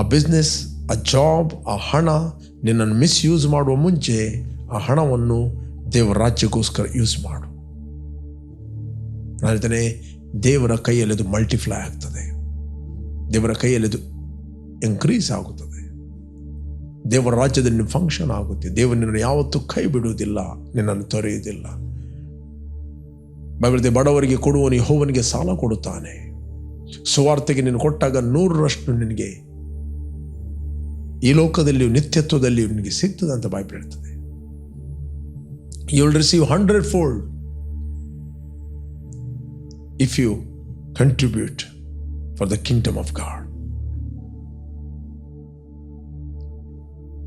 ಆ ಬಿಸ್ನೆಸ್ ಆ ಜಾಬ್ ಆ ಹಣ ನಿನ್ನನ್ನು ಮಿಸ್ಯೂಸ್ ಮಾಡುವ ಮುಂಚೆ ಆ ಹಣವನ್ನು ದೇವರ ರಾಜ್ಯಕ್ಕೋಸ್ಕರ ಯೂಸ್ ಮಾಡು. ನಾನು ದೇವರ ಕೈಯಲ್ಲಿ ಅದು ಮಲ್ಟಿಫ್ಲೈ ಆಗ್ತದೆ. ದೇವರ ಕೈಯಲ್ಲಿ ಅದು ಇನ್ಕ್ರೀಸ್ ಆಗುತ್ತದೆ. ದೇವರ ರಾಜ್ಯದಲ್ಲಿ ಫಂಕ್ಷನ್ ಆಗುತ್ತೆ. ದೇವರು ನಿನ್ನನ್ನು ಯಾವತ್ತೂ ಕೈ ಬಿಡುವುದಿಲ್ಲ, ನಿನ್ನನ್ನು ತೊರೆಯುವುದಿಲ್ಲ. ಬೈಬಲ್ದೆ ಬಡವರಿಗೆ ಕೊಡುವನು ಹೋವನಿಗೆ ಸಾಲ ಕೊಡುತ್ತಾನೆ. ಸುವಾರ್ತೆಗೆ ನೀನು ಕೊಟ್ಟಾಗ ನೂರರಷ್ಟು ನಿನಗೆ ಈ ಲೋಕದಲ್ಲಿಯೂ ನಿತ್ಯತ್ವದಲ್ಲಿಯೂ ನಿನಗೆ ಸಿಗ್ತದೆ ಅಂತ Bible you receive receive hundred you if you contribute for the God.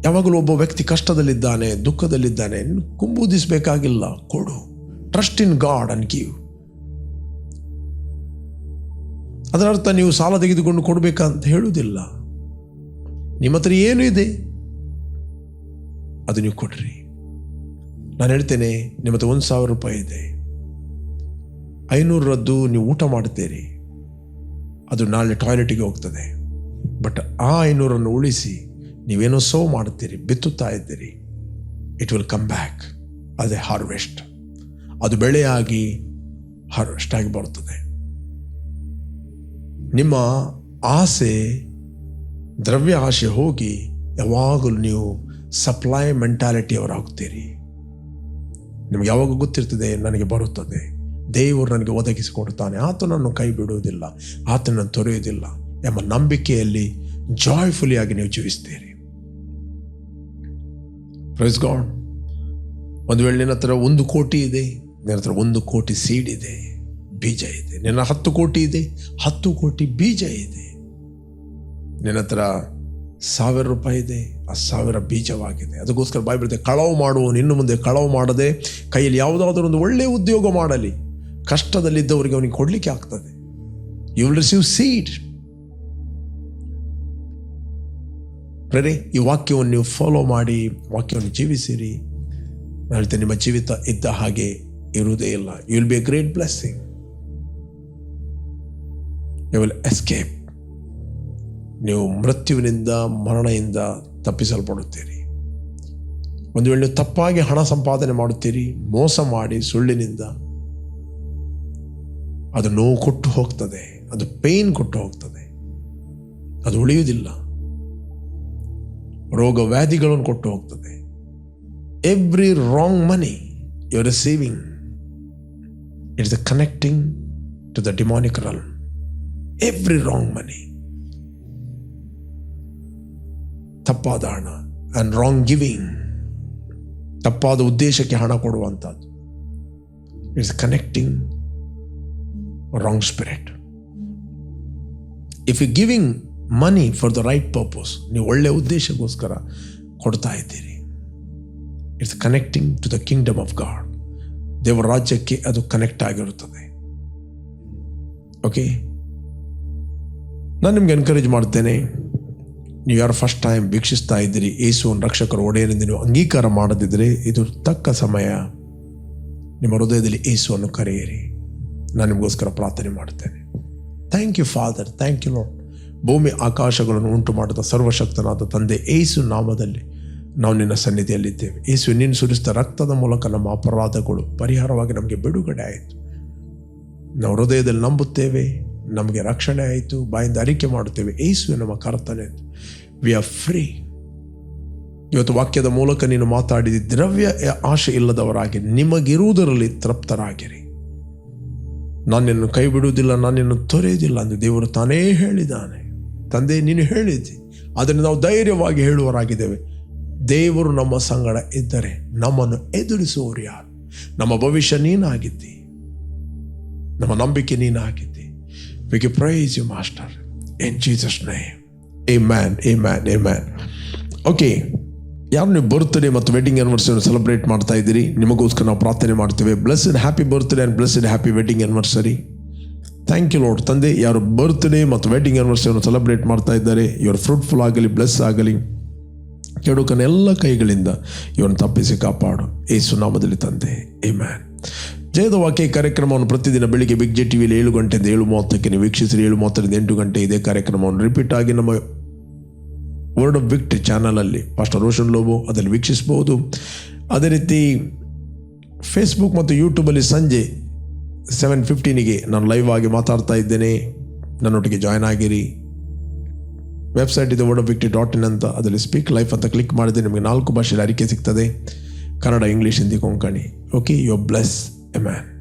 ಯಾವಾಗಲೂ ಒಬ್ಬ ವ್ಯಕ್ತಿ ಕಷ್ಟದಲ್ಲಿದ್ದಾನೆ, ದುಃಖದಲ್ಲಿದ್ದಾನೆ ಕುಂಬೂದಿಸಬೇಕಾಗಿಲ್ಲ. ಕೊಡು. Trust in God and give ಅದರ ಅರ್ಥ ನೀವು ಸಾಲ ತೆಗೆದುಕೊಂಡು ಕೊಡಬೇಕಂತ ಹೇಳುವುದಿಲ್ಲ. ನಿಮ್ಮ ಹತ್ರ ಏನು ಇದೆ. ಅದು ನೀವು ಕೊಡ್ರಿ. ನಾನು ಹೇಳ್ತೇನೆ ನಿಮ್ಮ ಒಂದು ಸಾವಿರ ರೂಪಾಯಿ ಇದೆ. ಐನೂರರದ್ದು ನೀವು ಊಟ ಮಾಡ್ತೀರಿ ಅದು ನಾಳೆ ಟಾಯ್ಲೆಟಿಗೆ ಹೋಗ್ತದೆ. ಬಟ್ ಆ ಐನೂರನ್ನು ಉಳಿಸಿ ನೀವೇನೋ ಸೋ ಮಾಡ್ತೀರಿ ಬಿತ್ತುತ್ತಾ ಇದ್ದೀರಿ. ಇಟ್ ವಿಲ್ ಕಮ್ ಬ್ಯಾಕ್ ಅದೇ ಹಾರ್ವೆಸ್ಟ್ ಅದು ಬೆಳೆಯಾಗಿ ಹಾರ್ವೆಸ್ಟ್ ಆಗಿ ಬರುತ್ತದೆ. ನಿಮ್ಮ ಆಸೆ, ದ್ರವ್ಯ ಆಸೆ ಹೋಗಿ ಯಾವಾಗಲೂ ನೀವು ಸಪ್ಲೈ ಮೆಂಟಾಲಿಟಿ ಅವರಾಗ್ತೀರಿ ನಿಮ್ಗೆ ಯಾವಾಗ ಗೊತ್ತಿರ್ತದೆ, ನನಗೆ ಬರುತ್ತದೆ. ದೇವರು ನನಗೆ ಒದಗಿಸಿಕೊಡ್ತಾನೆ ಆತನನ್ನು ಕೈ ಬಿಡುವುದಿಲ್ಲ ಆತನನ್ನು ತೊರೆಯುವುದಿಲ್ಲ ಎಂಬ ನಂಬಿಕೆಯಲ್ಲಿ ಜಾಯ್ಫುಲಿ ಆಗಿ ನೀವು ಜೀವಿಸ್ತೀರಿ ಪ್ರೈಸ್ ಗಾಡ್ ಒಂದು ವೇಳೆ ನಿನ್ನ ಹತ್ರ ಒಂದು ಕೋಟಿ ಇದೆ, ನಿನ್ನ ಹತ್ರ ಒಂದು ಕೋಟಿ ಸೀಡ್ ಇದೆ, ಬೀಜ ಇದೆ. ನಿನ್ನ ಹತ್ತು ಕೋಟಿ ಇದೆ, ಹತ್ತು ಕೋಟಿ ಬೀಜ ಇದೆ. ನಿನ್ನ ಹತ್ರ ಸಾವಿರ ರೂಪಾಯಿ ಇದೆ, ಆ ಸಾವಿರ ಬೀಜವಾಗಿದೆ. ಅದಕ್ಕೋಸ್ಕರ ಬಾಯ್ ಬಿಡುತ್ತೆ ಕಳವು ಮಾಡುವವನು ಇನ್ನು ಮುಂದೆ ಕಳವು ಮಾಡದೆ ಕೈಯಲ್ಲಿ ಯಾವುದಾದ್ರೂ ಒಂದು ಒಳ್ಳೆಯ ಉದ್ಯೋಗ ಮಾಡಲಿ. ಕಷ್ಟದಲ್ಲಿದ್ದವರಿಗೆ ಅವನಿಗೆ ಕೊಡಲಿಕ್ಕೆ ಆಗ್ತದೆ. You will receive seed pray ಈ ವಾಕ್ಯವನ್ನು ನೀವು ಫಾಲೋ ಮಾಡಿ, ವಾಕ್ಯವನ್ನು ಜೀವಿಸಿರಿ. ನಾನು ಹೇಳ್ತೇನೆ, ನಿಮ್ಮ ಜೀವಿತ ಇದ್ದ ಹಾಗೆ ಇರುವುದೇ ಇಲ್ಲ. You will be a great blessing you will escape ನೀವು ಮೃತ್ಯುವಿನಿಂದ ಮರಣದಿಂದ ತಪ್ಪಿಸಲ್ಪಡುತ್ತೀರಿ. ಒಂದು ವೇಳೆ ತಪ್ಪಾಗಿ ಹಣ ಸಂಪಾದನೆ ಮಾಡುತ್ತೀರಿ, ಮೋಸ ಮಾಡಿ ಸುಳ್ಳಿನಿಂದ, ಅದು ನೋವು ಕೊಟ್ಟು ಹೋಗ್ತದೆ, ಅದು ಪೇಯ್ನ್ ಕೊಟ್ಟು ಹೋಗ್ತದೆ, ಅದು ಉಳಿಯುವುದಿಲ್ಲ. ರೋಗ ವ್ಯಾಧಿಗಳನ್ನು ಕೊಟ್ಟು ಹೋಗ್ತದೆ. Every wrong money you receiving it's the connecting to the demonic realm every wrong money ತಪ್ಪಾದ ಹಣ ಆ್ಯಂಡ್ ರಾಂಗ್ ಗಿವಿಂಗ್ ತಪ್ಪಾದ ಉದ್ದೇಶಕ್ಕೆ ಹಣ ಕೊಡುವಂಥದ್ದು. It's connecting wrong spirit if you giving money for the right purpose ನೀವು ಒಳ್ಳೆಯ ಉದ್ದೇಶಕ್ಕೋಸ್ಕರ ಕೊಡ್ತಾ ಇದ್ದೀರಿ. It's connecting to the kingdom of God ದೇವರ ರಾಜ್ಯಕ್ಕೆ ಅದು ಕನೆಕ್ಟ್ ಆಗಿರುತ್ತದೆ. ಓಕೆ ನಾನು ನಿಮ್ಗೆ ಎನ್ಕರೇಜ್ ಮಾಡ್ತೇನೆ. ನೀವು ಯಾರು ಫಸ್ಟ್ ಟೈಮ್ ವೀಕ್ಷಿಸ್ತಾ ಇದ್ದೀರಿ. ಯೇಸುವನ್ನು ರಕ್ಷಕರು ಒಡೆಯರಿಂದ ನೀವು ಅಂಗೀಕಾರ ಮಾಡದಿದ್ದರೆ ಇದು ತಕ್ಕ ಸಮಯ. ನಿಮ್ಮ ಹೃದಯದಲ್ಲಿ ಏಸುವನ್ನು ಕರೆಯಿರಿ. ನಾನು ನಿಮಗೋಸ್ಕರ ಪ್ರಾರ್ಥನೆ ಮಾಡ್ತೇನೆ thank you father thank you lord ಭೂಮಿ ಆಕಾಶಗಳನ್ನು ಉಂಟು ಮಾಡಿದ ಸರ್ವಶಕ್ತನಾದ ತಂದೆ ಏಸು ನಾಮದಲ್ಲಿ ನಾವು ನಿನ್ನ ಸನ್ನಿಧಿಯಲ್ಲಿದ್ದೇವೆ ಏಸು ನಿನ್ನ ಸುರಿಸಿದ ರಕ್ತದ ಮೂಲಕ ನಮ್ಮ ಅಪರಾಧಗಳು ಪರಿಹಾರವಾಗಿ ನಮಗೆ ಬಿಡುಗಡೆ ಆಯಿತು. ನಾವು ಹೃದಯದಲ್ಲಿ ನಂಬುತ್ತೇವೆ. ನಮಗೆ ರಕ್ಷಣೆ ಆಯಿತು, ಬಾಯಿಂದ ಅರಿಕೆ ಮಾಡುತ್ತೇವೆ. ಯೇಸು ನಮ್ಮ ಕರ್ತನೆ ವಿ ಆರ್ ಫ್ರೀ ಇವತ್ತು ವಾಕ್ಯದ ಮೂಲಕ ನೀನು ಮಾತಾಡಿದ ದ್ರವ್ಯ ಆಶೆ ಇಲ್ಲದವರಾಗಿ ನಿಮಗಿರುವುದರಲ್ಲಿ ತೃಪ್ತರಾಗಿರಿ. ನಾನು ಕೈ ಬಿಡುವುದಿಲ್ಲ ನಾನು ತೊರೆಯುವುದಿಲ್ಲ ಎಂದು ದೇವರು ತಾನೇ ಹೇಳಿದ್ದಾನೆ. ತಂದೆ, ನೀನು ಹೇಳಿದ್ದಿ, ಅದನ್ನು ನಾವು ಧೈರ್ಯವಾಗಿ ಹೇಳುವರಾಗಿದ್ದೇವೆ ದೇವರು ನಮ್ಮ ಸಂಗಡ ಇದ್ದರೆ ನಮ್ಮನ್ನು ಎದುರಿಸುವವರು ಯಾರು? ನಮ್ಮ ಭವಿಷ್ಯ ನೀನಾಗಿದ್ದಿ, ನಮ್ಮ ನಂಬಿಕೆ ನೀನಾಗಿದ್ದಿ. We praise you master Master. In Jesus' a man a man okay ಯಾರು ನೀವು ಬರ್ತ್ಡೇ ಮತ್ತು ವೆಡ್ಡಿಂಗ್ ಆನಿವರ್ಸರಿ ಸೆಲೆಬ್ರೇಟ್ ಮಾಡ್ತಾ ಇದ್ದೀರಿ? ನಿಮಗೋಸ್ಕರ ನಾವು ಪ್ರಾರ್ಥನೆ ಮಾಡ್ತೇವೆ. Bless in happy birthday and bless in happy wedding anniversary thank you lord ತಂದೆ, ಯಾರು ಬರ್ತ್ಡೇ ಮತ್ತು ವೆಡ್ಡಿಂಗ್ ಆನಿವರ್ಸರಿಯನ್ನು ಸೆಲೆಬ್ರೇಟ್ ಮಾಡ್ತಾ ಇದ್ದಾರೆ ಇವರು ಫ್ರೂಟ್ಫುಲ್ ಆಗಲಿ ಬ್ಲೆಸ್ ಆಗಲಿ, ಕೆಡುಕನ ಎಲ್ಲ ಕೈಗಳಿಂದ ಇವನು ತಪ್ಪಿಸಿ ಕಾಪಾಡು. ಏಸು ನಾಮದಲ್ಲಿ ತಂದೆ. ಎ ಮ್ಯಾನ್ ಜಯದ ವಾಕ್ಯ ಕಾರ್ಯಕ್ರಮವನ್ನು ಪ್ರತಿದಿನ ಬೆಳಿಗ್ಗೆ ಬಿಗ್ ಜೆ ಟಿವಿಯಲ್ಲಿ ಏಳು ಗಂಟೆಯಿಂದ ಏಳು ಮೂವತ್ತಕ್ಕೆ ನೀವು ವೀಕ್ಷಿಸಿರಿ. ಏಳು ಮೂವತ್ತರಿಂದ ಎಂಟು ಗಂಟೆ ಇದೇ ಕಾರ್ಯಕ್ರಮವನ್ನು ರಿಪೀಟ್ ಆಗಿ ನಮ್ಮ ವರ್ಡ್ ಆಫ್ ವಿಕ್ಟ್ರಿ ಚಾನಲಲ್ಲಿ ಪಾಸ್ಟರ್ ರೋಷನ್ ಲೋಬೋ ಅದರಲ್ಲಿ ವೀಕ್ಷಿಸಬಹುದು. ಅದೇ ರೀತಿ ಫೇಸ್ಬುಕ್ ಮತ್ತು ಯೂಟ್ಯೂಬಲ್ಲಿ ಸಂಜೆ ಸೆವೆನ್ ಫಿಫ್ಟೀನಿಗೆ ನಾನು ಲೈವ್ ಆಗಿ ಮಾತಾಡ್ತಾ ಇದ್ದೇನೆ. ನನ್ನೊಟ್ಟಿಗೆ ಜಾಯ್ನ್ ಆಗಿರಿ. ವೆಬ್ಸೈಟ್ ಇದೆ word of victory dot in ಅಂತ ಅದರಲ್ಲಿ ಸ್ಪೀಕ್ ಲೈಫ್ ಅಂತ ಕ್ಲಿಕ್ ಮಾಡಿದರೆ ನಿಮಗೆ ನಾಲ್ಕು ಭಾಷೆಯಲ್ಲಿ ಅರಿಕೆ ಸಿಗ್ತದೆ. Kannada English Hindi Konkani okay you bless a man